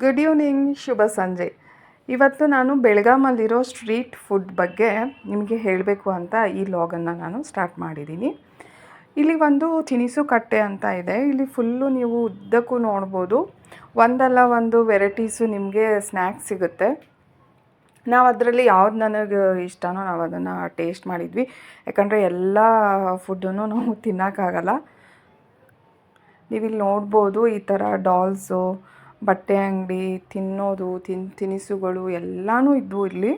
Good evening ಶುಭ ಸಂಜೆ ಇವತ್ತು ನಾನು ಬೆಳಗಾಮಲ್ಲಿರೋ ಸ್ಟ್ರೀಟ್ ಫುಡ್ ಬಗ್ಗೆ ನಿಮಗೆ ಹೇಳಬೇಕು ಅಂತ ಈ ಲಾಗನ್ನು ನಾನು ಸ್ಟಾರ್ಟ್ ಮಾಡಿದ್ದೀನಿ. ಇಲ್ಲಿ ಒಂದು ತಿನಿಸು ಕಟ್ಟೆ ಅಂತ ಇದೆ. ಇಲ್ಲಿ ಫುಲ್ಲು ನೀವು ಉದ್ದಕ್ಕೂ ನೋಡ್ಬೋದು. ಒಂದಲ್ಲ ಒಂದು ವೆರೈಟೀಸು ನಿಮಗೆ ಸ್ನ್ಯಾಕ್ಸ್ ಸಿಗುತ್ತೆ. ನಾವು ಅದರಲ್ಲಿ ಯಾವ್ದು ನನಗೆ ಇಷ್ಟನೋ ನಾವು ಅದನ್ನು ಟೇಸ್ಟ್ ಮಾಡಿದ್ವಿ. ಯಾಕಂದರೆ ಎಲ್ಲ ಫುಡ್ಡನ್ನು ನಾವು ತಿನ್ನೋಕ್ಕಾಗಲ್ಲ. ನೀವಿಲ್ಲಿ ನೋಡ್ಬೋದು ಈ ಥರ ಡಾಲ್ಸು ಬಟ್ಟೆ ಅಂಗಡಿ, ತಿನ್ನೋದು, ತಿನ್, ತಿನಿಸುಗಳು ಎಲ್ಲನೂ ಇದ್ವು ಇಲ್ಲಿ.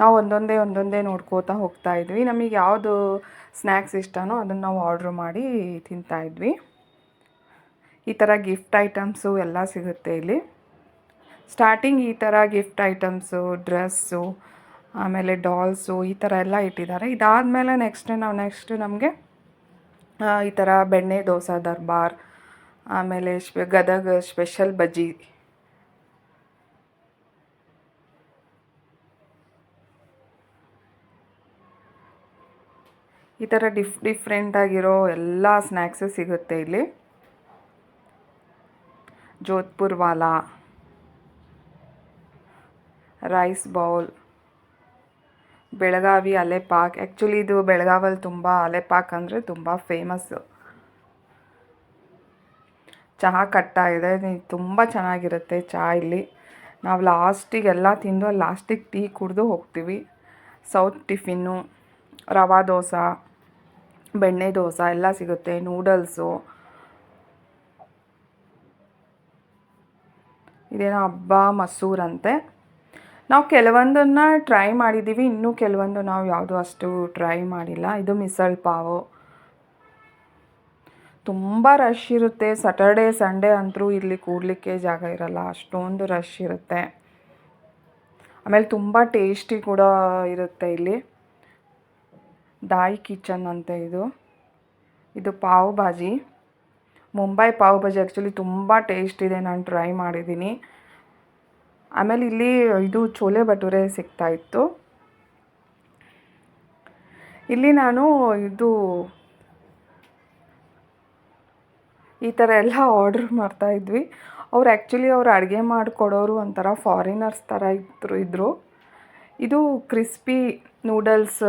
ನಾವು ಒಂದೊಂದೇ ಒಂದೊಂದೇ ನೋಡ್ಕೋತಾ ಹೋಗ್ತಾ ಇದ್ವಿ. ನಮಗೆ ಯಾವುದು ಸ್ನ್ಯಾಕ್ಸ್ ಇಷ್ಟನೋ ಅದನ್ನು ನಾವು ಆರ್ಡ್ರ್ ಮಾಡಿ ತಿಂತಾ ಇದ್ವಿ. ಈ ಥರ ಗಿಫ್ಟ್ ಐಟಮ್ಸು ಎಲ್ಲ ಸಿಗುತ್ತೆ ಇಲ್ಲಿ. ಸ್ಟಾರ್ಟಿಂಗ್ ಈ ಥರ ಗಿಫ್ಟ್ ಐಟಮ್ಸು, ಡ್ರೆಸ್ಸು, ಆಮೇಲೆ ಡಾಲ್ಸು ಈ ಥರ ಎಲ್ಲ ಇಟ್ಟಿದ್ದಾರೆ. ಇದಾದಮೇಲೆ ನೆಕ್ಸ್ಟ್ ನಾವು ನೆಕ್ಸ್ಟ್ ನಮಗೆ ಈ ಥರ ಬೆಣ್ಣೆ, ದೋಸೆ, ದರ್ಬಾರ್ ಆಮೇಲೆ ಸ್ಪೆ, ಗದಗ ಸ್ಪೆಷಲ್ ಬಜ್ಜಿ. ಈ ಥರ ಡಿಫ್ ಡಿಫ್ರೆಂಟಾಗಿರೋ ಎಲ್ಲ ಸ್ನ್ಯಾಕ್ಸು ಸಿಗುತ್ತೆ ಇಲ್ಲಿ. Jodhpur Vala. Rice bowl Belagavi ಅಲೆಪಾಕ್. Actually ಇದು ಬೆಳಗಾವಲ್ಲಿ ತುಂಬ ಅಲೆಪಾಕ್ ಅಂದರೆ ತುಂಬ ಫೇಮಸ್ಸು ಚಹಾ ಕಟ್ಟ ಇದೆ. ತುಂಬ ಚೆನ್ನಾಗಿರುತ್ತೆ ಚಹಾ ಇಲ್ಲಿ. ನಾವು ಲಾಸ್ಟಿಗೆ ಎಲ್ಲ ತಿಂದು ಲಾಸ್ಟಿಗೆ ಟೀ ಕುಡಿದು ಹೋಗ್ತೀವಿ. ಸೌತ್ ಟಿಫಿನ್ನು, ರವಾ ದೋಸೆ, ಬೆಣ್ಣೆ ದೋಸೆ ಎಲ್ಲ ಸಿಗುತ್ತೆ, ನೂಡಲ್ಸು. ಇದೇನೋ ಹಬ್ಬ ಮಸೂರಂತೆ. ನಾವು ಕೆಲವೊಂದನ್ನು ಟ್ರೈ ಮಾಡಿದ್ದೀವಿ. ಇನ್ನೂ ಕೆಲವೊಂದು ನಾವು ಯಾವುದು ಅಷ್ಟು ಟ್ರೈ ಮಾಡಿಲ್ಲ. ಇದು ಮಿಸಲ್ ಪಾವು. ತುಂಬ ರಶ್ ಇರುತ್ತೆ. ಸಟರ್ಡೇ ಸಂಡೇ ಅಂತೂ ಇಲ್ಲಿ ಕೂಡಲಿಕ್ಕೆ ಜಾಗ ಇರಲ್ಲ. ಅಷ್ಟೊಂದು ರಶ್ ಇರುತ್ತೆ. ಆಮೇಲೆ ತುಂಬ ಟೇಸ್ಟಿ ಕೂಡ ಇರುತ್ತೆ ಇಲ್ಲಿ. ದಾಯಿ ಕಿಚನ್ ಅಂತ ಇದು. ಇದು ಪಾವ್ ಭಾಜಿ. ಮುಂಬೈ ಪಾವ್ ಭಾಜಿ ಆ್ಯಕ್ಚುಲಿ ತುಂಬ ಟೇಸ್ಟ್ ಇದೆ. ನಾನು ಟ್ರೈ ಮಾಡಿದ್ದೀನಿ. ಆಮೇಲೆ ಇಲ್ಲಿ ಇದು ಚೋಲೆ ಭಟೂರೆ ಸಿಗ್ತಾಯಿತ್ತು ಇಲ್ಲಿ ನಾನು ಇದು ಈ ಥರ ಎಲ್ಲ ಆರ್ಡ್ರ್ ಮಾಡ್ತಾಯಿದ್ವಿ ಅವ್ರು ಆ್ಯಕ್ಚುಲಿ ಅವ್ರು ಅಡುಗೆ ಮಾಡಿಕೊಡೋರು ಒಂಥರ ಫಾರಿನರ್ಸ್ ಥರ ಇದ್ರು ಇದ್ದರು ಇದು ಕ್ರಿಸ್ಪಿ ನೂಡಲ್ಸ್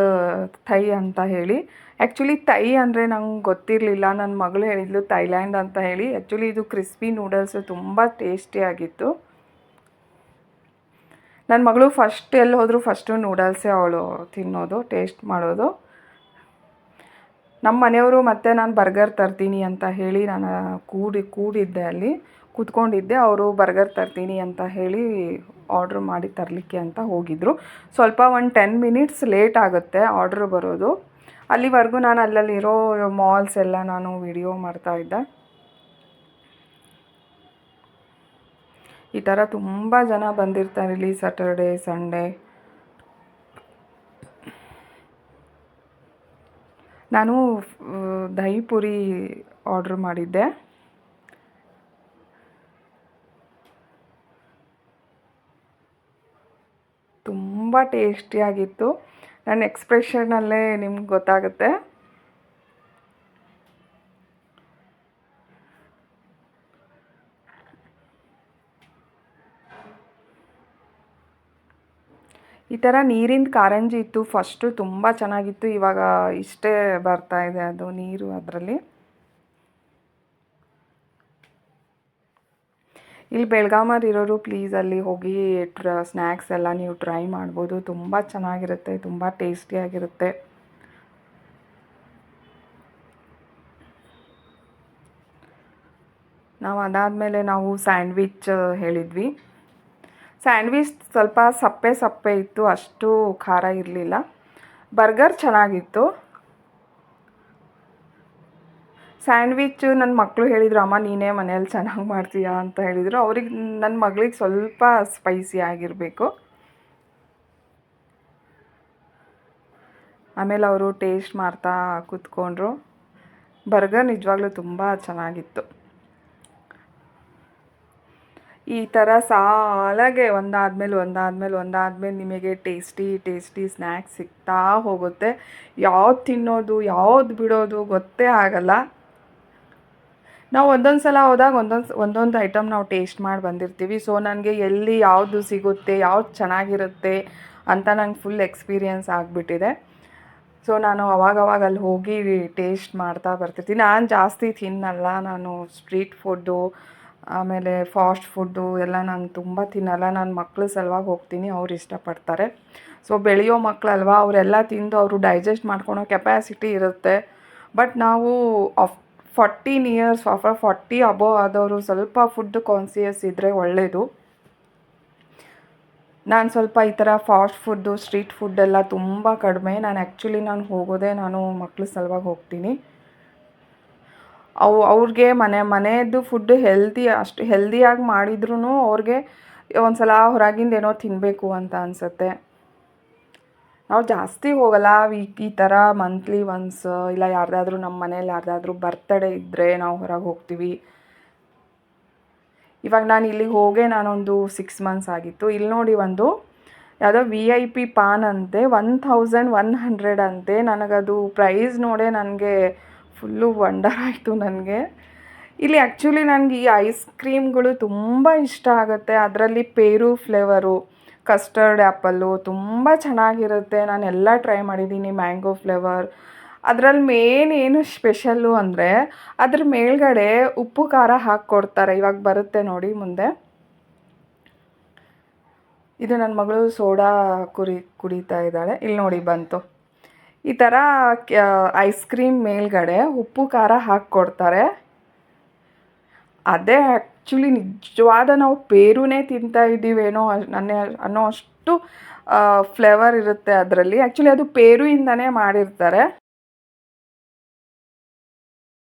ಥೈ ಅಂತ ಹೇಳಿ. ಆ್ಯಕ್ಚುಲಿ ತೈ ಅಂದರೆ ನಂಗೆ ಗೊತ್ತಿರಲಿಲ್ಲ. ನನ್ನ ಮಗಳು ಹೇಳಿದ್ಲು ಥೈಲ್ಯಾಂಡ್ ಅಂತ ಹೇಳಿ. ಆ್ಯಕ್ಚುಲಿ ಇದು ಕ್ರಿಸ್ಪಿ ನೂಡಲ್ಸ್ ತುಂಬ ಟೇಸ್ಟಿಯಾಗಿತ್ತು ನನ್ನ ಮಗಳು ಫಸ್ಟ್ ಎಲ್ಲಿ ಹೋದರೂ ಫಸ್ಟು ನೂಡಲ್ಸೇ ಅವಳು ತಿನ್ನೋದು ಟೇಸ್ಟ್ ಮಾಡೋದು. ನಮ್ಮ ಮನೆಯವರು ಮತ್ತೆ ನಾನು ಬರ್ಗರ್ ತರ್ತೀನಿ ಅಂತ ಹೇಳಿ ನಾನು ಕೂಡಿ, ಕೂಡಿದ್ದೆ ಅಲ್ಲಿ. ಕೂತ್ಕೊಂಡಿದ್ದೆ, ಅವರು ಬರ್ಗರ್ ತರ್ತೀನಿ ಅಂತ ಹೇಳಿ ಆರ್ಡ್ರ್ ಮಾಡಿ ತರಲಿಕ್ಕೆ ಅಂತ ಹೋಗಿದ್ದರು ಸ್ವಲ್ಪ ಒಂದು ಟೆನ್ ಮಿನಿಟ್ಸ್ ಲೇಟ್ ಆಗುತ್ತೆ ಆರ್ಡ್ರ್ ಬರೋದು. ಅಲ್ಲಿವರೆಗೂ ನಾನು ಅಲ್ಲಲ್ಲಿರೋ ಮಾಲ್ಸ್ ಎಲ್ಲ ನಾನು ವಿಡಿಯೋ ಮಾಡ್ತಾ ಇದ್ದೆ. ಈ ಥರ ತುಂಬ ಜನ ಬಂದಿರ್ತಾರೆ ಇಲ್ಲಿ ಸ್ಯಾಟರ್ಡೇ ಸಂಡೇ ನಾನು ದಹಿ ಪುರಿ ಆರ್ಡ್ರ್ ಮಾಡಿದ್ದೆ. ತುಂಬ ಟೇಸ್ಟಿಯಾಗಿತ್ತು. ನನ್ನ ಎಕ್ಸ್ಪ್ರೆಷನಲ್ಲೇ ನಿಮ್ಗೆ ಗೊತ್ತಾಗುತ್ತೆ. ಈ ಥರ ನೀರಿಂದು ಕಾರಂಜಿ ಇತ್ತು. ಫಸ್ಟು ತುಂಬ ಚೆನ್ನಾಗಿತ್ತು. ಇವಾಗ ಇಷ್ಟೇ ಬರ್ತಾ ಇದೆ ಅದು ನೀರು ಅದರಲ್ಲಿ. ಇಲ್ಲಿ ಬೆಳಗಾಮಲ್ಲಿ ಇರೋರು ಪ್ಲೀಸ್ ಅಲ್ಲಿ ಹೋಗಿ ಟ್ರ ಸ್ನ್ಯಾಕ್ಸ್ ಎಲ್ಲ ನೀವು ಟ್ರೈ ಮಾಡ್ಬೋದು. ತುಂಬ ಚೆನ್ನಾಗಿರುತ್ತೆ. ತುಂಬ ಟೇಸ್ಟಿಯಾಗಿರುತ್ತೆ ನಾವು ಅದಾದಮೇಲೆ ನಾವು ಸ್ಯಾಂಡ್ವಿಚ್ ಹೇಳಿದ್ವಿ. ಸ್ಯಾಂಡ್ವಿಚ್ ಸ್ವಲ್ಪ ಸಪ್ಪೆ ಸಪ್ಪೆ ಇತ್ತು, ಅಷ್ಟು ಖಾರ ಇರಲಿಲ್ಲ. ಬರ್ಗರ್ ಚೆನ್ನಾಗಿತ್ತು. ಸ್ಯಾಂಡ್ವಿಚ್ಚು ನನ್ನ ಮಕ್ಕಳು ಹೇಳಿದರು, ಅಮ್ಮ, ನೀನೇ ಮನೇಲಿ ಚೆನ್ನಾಗಿ ಮಾಡ್ತೀಯಾ? ಅಂತ ಹೇಳಿದರು. ಅವ್ರಿಗೆ ನನ್ನ ಮಗಳಿಗೆ ಸ್ವಲ್ಪ ಸ್ಪೈಸಿ ಆಗಿರಬೇಕು. ಆಮೇಲೆ ಅವರು ಟೇಸ್ಟ್ ಮಾಡ್ತಾ ಕೂತ್ಕೊಂಡ್ರು. ಬರ್ಗರ್ ನಿಜವಾಗ್ಲೂ ತುಂಬ ಚೆನ್ನಾಗಿತ್ತು. ಈ ಥರ ಸಾಲಾಗೆ ಒಂದಾದ್ಮೇಲೆ ಒಂದಾದ್ಮೇಲೆ ಒಂದಾದಮೇಲೆ ನಿಮಗೆ ಟೇಸ್ಟಿ ಟೇಸ್ಟಿ ಸ್ನ್ಯಾಕ್ಸ್ ಸಿಗ್ತಾ ಹೋಗುತ್ತೆ. ಯಾವ್ದು ತಿನ್ನೋದು, ಯಾವ್ದು ಬಿಡೋದು ಗೊತ್ತೇ ಆಗಲ್ಲ. ನಾವು ಒಂದೊಂದು ಸಲ ಹೋದಾಗ ಒಂದೊಂದು ಒಂದೊಂದು ಐಟಮ್ ನಾವು ಟೇಸ್ಟ್ ಮಾಡಿ ಬಂದಿರ್ತೀವಿ. ಸೊ, ನನಗೆ ಎಲ್ಲಿ ಯಾವುದು ಸಿಗುತ್ತೆ, ಯಾವ್ದು ಚೆನ್ನಾಗಿರುತ್ತೆ ಅಂತ ನಂಗೆ ಫುಲ್ ಎಕ್ಸ್ಪೀರಿಯನ್ಸ್ ಆಗಿಬಿಟ್ಟಿದೆ. ಸೊ, ನಾನು ಅವಾಗವಾಗ ಅಲ್ಲಿ ಹೋಗಿ ಟೇಸ್ಟ್ ಮಾಡ್ತಾ ಬರ್ತಿರ್ತೀನಿ. ನಾನು ಜಾಸ್ತಿ ತಿನ್ನಲ್ಲ. ನಾನು ಸ್ಟ್ರೀಟ್ ಫುಡ್ಡು ಆಮೇಲೆ ಫಾಸ್ಟ್ ಫುಡ್ಡು ಎಲ್ಲ ನಾನು ತುಂಬ ತಿನ್ನಲ್ಲ. ನಾನು ಮಕ್ಕಳು ಸಲುವಾಗಿ ಹೋಗ್ತೀನಿ, ಅವ್ರು ಇಷ್ಟಪಡ್ತಾರೆ. ಸೊ, ಬೆಳೆಯೋ ಮಕ್ಕಳಲ್ವಾ ಅವರೆಲ್ಲ ತಿಂದು ಅವರು ಡೈಜೆಸ್ಟ್ ಮಾಡ್ಕೊಳೋ ಕೆಪ್ಯಾಸಿಟಿ ಇರುತ್ತೆ. ಬಟ್ ನಾವು of fourteen years after forty above ಆದವರು ಸ್ವಲ್ಪ ಫುಡ್ ಕಾನ್ಸಿಯಸ್ ಇದ್ದರೆ ಒಳ್ಳೆಯದು ನಾನು ಸ್ವಲ್ಪ ಈ ಥರ ಫಾಸ್ಟ್ ಫುಡ್ಡು ಸ್ಟ್ರೀಟ್ ಫುಡ್ ಎಲ್ಲ ತುಂಬ ಕಡಿಮೆ. ನಾನು ಆ್ಯಕ್ಚುಲಿ ನಾನು ಹೋಗೋದೇ ನಾನು ಮಕ್ಕಳ ಸಲುವಾಗಿ ಹೋಗ್ತೀನಿ. ಅವು, ಅವ್ರಿಗೆ ಮನೆ ಮನೆಯದ್ದು ಫುಡ್ ಹೆಲ್ದಿ ಅಷ್ಟು ಹೆಲ್ದಿಯಾಗಿ ಮಾಡಿದ್ರೂ ಅವ್ರಿಗೆ ಒಂದು ಸಲ ಹೊರಗಿಂದ ಏನೋ ತಿನ್ನಬೇಕು ಅಂತ ಅನಿಸುತ್ತೆ. ನಾವು ಜಾಸ್ತಿ ಹೋಗಲ್ಲ ವೀಕ್ ಈ ಥರ ಮಂತ್ಲಿ ಒನ್ಸ್ ಇಲ್ಲ ಯಾರ್ದಾದ್ರೂ ನಮ್ಮ ಮನೇಲಿ ಯಾರ್ದಾದ್ರೂ ಬರ್ತಡೇ ಇದ್ದರೆ ನಾವು ಹೊರಗೆ ಹೋಗ್ತೀವಿ. ಇವಾಗ ನಾನು ಇಲ್ಲಿಗೆ ಹೋಗೇ ನಾನೊಂದು ಸಿಕ್ಸ್ ಮಂತ್ಸ್ ಆಗಿತ್ತು. ಇಲ್ಲಿ ನೋಡಿ ಒಂದು ಯಾವುದೋ ವಿ ಐ ಪಿ ಪಾನ್ ಅಂತೆ ಒನ್ ಥೌಸಂಡ್ ಒನ್ ಹಂಡ್ರೆಡ್ ಅಂತೆ. ನನಗದು ಪ್ರೈಸ್ ನೋಡೇ ನನಗೆ ಫುಲ್ಲು ವಂಡರ್ ಆಯಿತು ನನಗೆ. ಇಲ್ಲಿ ಆ್ಯಕ್ಚುಲಿ ನನಗೆ ಈ ಐಸ್ ಕ್ರೀಮ್ಗಳು ತುಂಬ ಇಷ್ಟ ಆಗುತ್ತೆ. ಅದರಲ್ಲಿ ಪೇರು ಫ್ಲೇವರು ಕಸ್ಟರ್ಡ್ ಆ್ಯಪಲ್ಲು ತುಂಬ ಚೆನ್ನಾಗಿರುತ್ತೆ. ನಾನು ಎಲ್ಲ ಟ್ರೈ ಮಾಡಿದ್ದೀನಿ ಮ್ಯಾಂಗೋ ಫ್ಲೇವರ್ ಅದರಲ್ಲಿ ಮೇನ್ ಏನು ಸ್ಪೆಷಲ್ಲು ಅಂದರೆ, ಅದ್ರ ಮೇಲ್ಗಡೆ ಉಪ್ಪು, ಖಾರ ಹಾಕ್ಕೊಡ್ತಾರೆ ಇವಾಗ ಬರುತ್ತೆ ನೋಡಿ ಮುಂದೆ. ಇದು ನನ್ನ ಮಗಳು ಸೋಡಾ ಕುರಿ ಕುಡಿತಾ ಇದ್ದಾಳೆ. ಇಲ್ಲಿ ನೋಡಿ ಬಂತು. ಈ ಥರ ಐಸ್ ಕ್ರೀಮ್ ಮೇಲ್ಗಡೆ ಉಪ್ಪು, ಖಾರ ಹಾಕ್ಕೊಡ್ತಾರೆ ಅದೇ ಆ್ಯಕ್ಚುಲಿ ನಿಜವಾದ ನಾವು ಪೇರುನೇ ತಿಂತಾ ಇದ್ದೀವೇನೋ ನನ್ನ ಅನ್ನೋ ಅಷ್ಟು ಫ್ಲೇವರ್ ಇರುತ್ತೆ ಅದರಲ್ಲಿ. ಆ್ಯಕ್ಚುಲಿ ಅದು ಪೇರುಯಿಂದನೇ ಮಾಡಿರ್ತಾರೆ.